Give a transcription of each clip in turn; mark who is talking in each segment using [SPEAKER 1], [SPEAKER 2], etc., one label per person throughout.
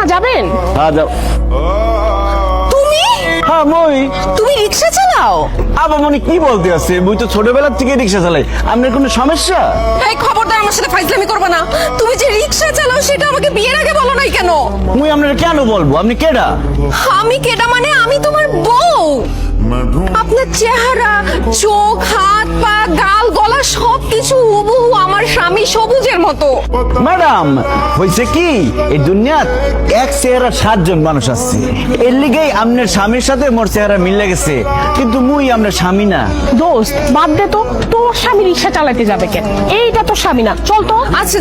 [SPEAKER 1] মামা যাবেন?
[SPEAKER 2] হ্যাঁ যাও।
[SPEAKER 1] তুমি?
[SPEAKER 2] হ্যাঁ মই।
[SPEAKER 1] তুমি রিক্সা চালাও?
[SPEAKER 2] আবার মনে কি বলতে আছে মুই তো ছোটবেলার থেকে রিক্সা চালাই। আপনার কোনো সমস্যা?
[SPEAKER 1] এই খবরদার আমার সাথে ফাইজলামি করবে না। তুমি যে রিক্সা চালাও সেটা আমাকে বিয়ের আগে বলো নাই কেন?
[SPEAKER 2] মুই আপনার কেন বলব? আপনি কেডা?
[SPEAKER 1] আমি কেডা মানে? আমি তোমার বউ। আপনার চেহারা চোখ হাত পা স্বামী সবুজের মতো।
[SPEAKER 2] ম্যাডাম হয়েছে কি? এই দুনিয়াত এক চেহারা সাতজন মানুষ আছে। এর লিগেই আপনার স্বামীর সাথে মোর চেহারা মিলে গেছে। কিন্তু মুই আপনার স্বামী না।
[SPEAKER 3] দোস্ত বাদ দে তো। তোর স্বামী রিক্সা চালাতে যাবে কেন? এইটা তো স্বামী না। চল তো।
[SPEAKER 1] আচ্ছা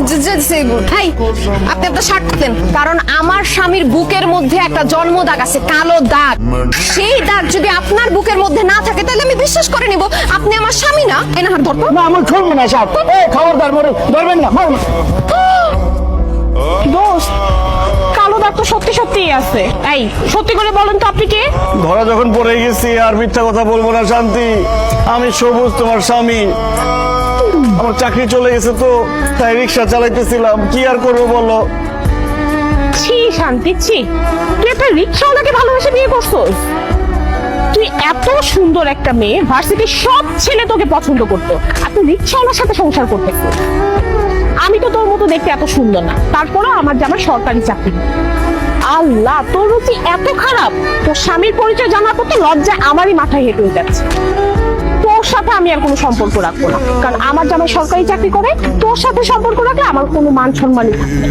[SPEAKER 1] হাই আপনি আপনার শার্ট খুলেন কারণ আমার স্বামীর বুকের মধ্যে একটা জন্ম দাগ আছে কালো দাগ। সেই দাগ যদি আপনার বুকের মধ্যে না থাকে তাহলে আমি বিশ্বাস করে নিব আপনি আমার স্বামী না। এনে হাত ধরতো
[SPEAKER 2] না আমি খুলবো না এই খবরদার মরে ধরবেন না মারুন
[SPEAKER 3] দোস্ত কালো দাগ তো সত্যি সত্যিই আছে। এই সত্যি করে বলেন তো আপনি কে?
[SPEAKER 2] ধরা যখন পড়ে গেছি আর মিথ্যা কথা বলব না শান্তি। আমি সবুজ তোমার স্বামী। আমার চাকরি চলে গেছে তো তাই রিক্সা চালাইতেছিলাম। কি আর করব বলো?
[SPEAKER 3] ছি শান্তি ছি। তুই একটা রিক্সাওয়ালাকে ভালোবেসে বিয়ে করছিস? তুই এত সুন্দর একটা মেয়ে ভার্সিটির সব ছেলে তোকে পছন্দ করতো। আর তুই রিক্সাওয়ালার সাথে সংসার করতেছিস আমি তো তোর মতো দেখতে এত সুন্দর না। তারপরেও আমার জামা সরকারি চাকরি। আল্লাহ, তোর রুচি এত খারাপ। তোর স্বামীর পরিচয় জানার পর তো লজ্জায় আমারই মাথায় হেঁটে যাচ্ছে সাথে আমি আর কোনো সম্পর্ক রাখব না। কারণ আমার জামাই সরকারি চাকরি করে তোর সাথে সম্পর্ক রাখলে আমার কোনো মান সম্মানই থাকবে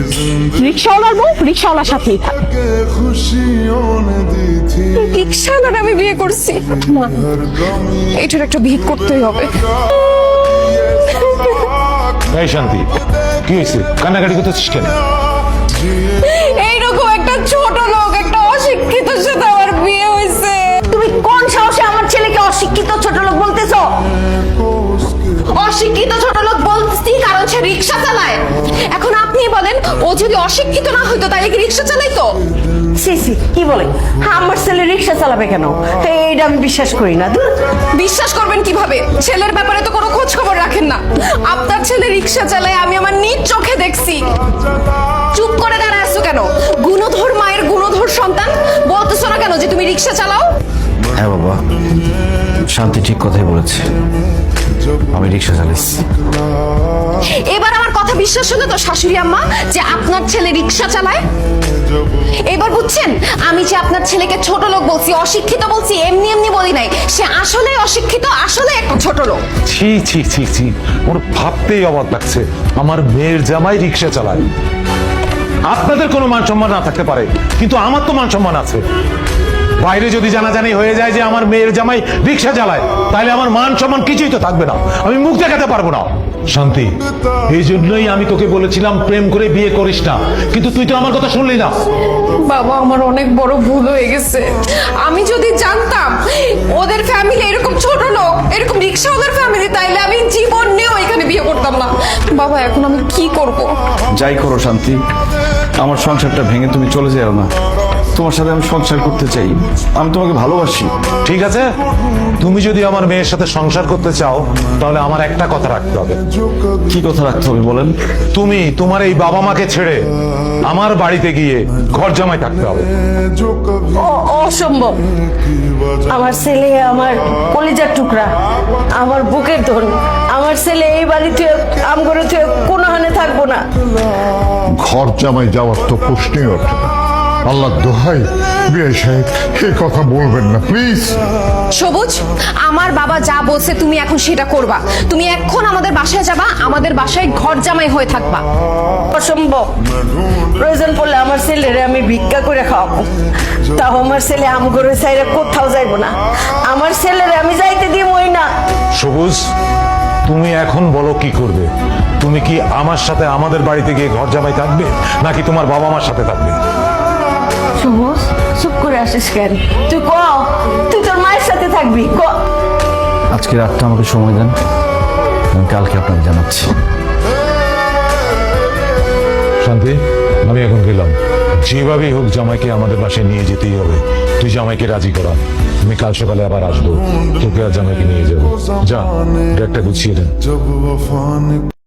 [SPEAKER 3] রিক্সাওয়ালার বউ রিক্সাওয়ালার সাথেই
[SPEAKER 4] থাকবে
[SPEAKER 1] রিক্সাওয়ালার আমি বিয়ে করছি। এটার একটা ভিত করতেই হবে।
[SPEAKER 5] এই শান্তি কি হয়েছে? কান্নাকাটি করতেছিস কেন?
[SPEAKER 1] অশিক্ষিত
[SPEAKER 6] ছোট লোক
[SPEAKER 1] বলছি কারণ সে রিক্সা চালায়। এখন আপনি বলেন ও যদি অশিক্ষিত না হইতো তাহলে কি রিক্সা চালাইতো?
[SPEAKER 6] সি সি কি বলে আমার ছেলে রিক্সা চালাবে কেন? এইটা আমি বিশ্বাস করি না।
[SPEAKER 1] বিশ্বাস করবেন কীভাবে? ছেলের ব্যাপারে তো কোনো খোঁজ খবর রাখেন না। আপনার ছেলে রিক্সা চালায় আমি আমার নিজ চোখে দেখছি। চুপ করে দাঁড়ায় আছো কেন? গুণধর মায়ের গুণধর সন্তান? বলতেছো না কেন যে তুমি রিক্সা চালাও?
[SPEAKER 2] হ্যাঁ বাবা শান্তি ঠিক কথাই বলেছে। আমি রিক্সা চালাইছি।
[SPEAKER 1] এবার আমার কথা বিশ্বাস হলো তো শাশুড়ি আম্মা যে আপনার ছেলে রিক্সা চালায়? এবার বুঝছেন আমি যে আপনার ছেলেকে ছোট লোক বলছি অশিক্ষিত বলছি এমনি এমনি বলি নাই সে আসলে অশিক্ষিত আসলে একটা ছোট লোক।
[SPEAKER 5] ছি ছি ছি ছি ওর ভাবতেই অবাক লাগছে আমার মেয়ের জামাই রিক্সা চালায়। আপনাদের কোনো মান সম্মান না থাকতে পারে কিন্তু আমার তো মান সম্মান আছে। বাইরে যদি জানাজানি হয়ে যায় যে আমার মেয়ের জামাই রিক্সা চালায় তাহলে আমার মান সম্মান কিছুই তো থাকবে না। আমি মুখ দেখাতে পারব না। শান্তি এই জন্যই আমি তোকে বলেছিলাম প্রেম করে বিয়ে করিস না। কিন্তু তুই তো আমার কথা শুনলি না।
[SPEAKER 1] বাবা আমার অনেক বড় ভুল হয়ে গেছে। আমি যদি জানতাম ওদের ফ্যামিলি এরকম ছোট লোক এরকম রিক্সাওয়ালার ফ্যামিলি তাইলে আমি জীবন নিয়েও এখানে বিয়ে করতাম না। বাবা এখন আমি কি করব?
[SPEAKER 2] যাই করো শান্তি। আমার সংসারটা ভেঙে তুমি চলে যাও না। তোমার সাথে আমি সংসার করতে চাই। আমি তোমাকে ভালোবাসি।
[SPEAKER 5] ঠিক আছে? তুমি যদি আমার মেয়ের সাথে সংসার করতে চাও তাহলে আমার একটা কথা রাখতে হবে।
[SPEAKER 2] কি কথা রাখতে হবে বলেন?
[SPEAKER 5] তুমি তোমার এই বাবা মাকে ছেড়ে আমার বাড়িতে গিয়ে ঘর জামাই থাকতে হবে।
[SPEAKER 6] অসম্ভব। আমার ছেলে আমার কলিজার টুকরা আমার বুকের ধন। আমার ছেলে এই বাড়িতে আম কোনো হানে থাকব না।
[SPEAKER 7] ঘর জামাই যাওয়ার তো প্রশ্নই ওঠে না। আল্লাহ দোহাই। বিয়ে সাহেব এই কথা বলবেন না প্লিজ।
[SPEAKER 1] সবুজ আমার বাবা যা বলছে তুমি এখন সেটা করবা। তুমি এখন আমাদের বাসায় যাবা আমাদের বাসায় ঘর জামাই হয়ে থাকবা।
[SPEAKER 6] অসম্ভব। প্রয়োজন পড়লে আমার ছেলেরে আমি ভিক্ষা করে খাওয়াবো। তাও আমার ছেলে আম করে চাইরে কোথাও যাইবো না। আমার ছেলেরে আমি যাইতে দিবই না।
[SPEAKER 5] সবুজ তুমি এখন বলো কি করবে? তুমি কি আমার সাথে আমাদের বাড়িতে গিয়ে ঘর জামাই থাকবে নাকি তোমার বাবা মার সাথে থাকবে?
[SPEAKER 6] করে আসিস কেন? তুই কো? তুই তোর মায়ের সাথে থাকবি কো?
[SPEAKER 2] আজকে রাতটা আমাকে সময় দেন। আমি কালকে আপনাকে জানাচ্ছি।
[SPEAKER 5] শান্তি আমি এখন গেলাম। যেভাবেই হোক জামাইকে আমাদের বাসায় নিয়ে যেতেই হবে। তুই জামাইকে রাজি করা। আমি কাল সকালে আবার আসব। তোকে আর জামাইকে নিয়ে যাব। যা একটা গুছিয়ে দেন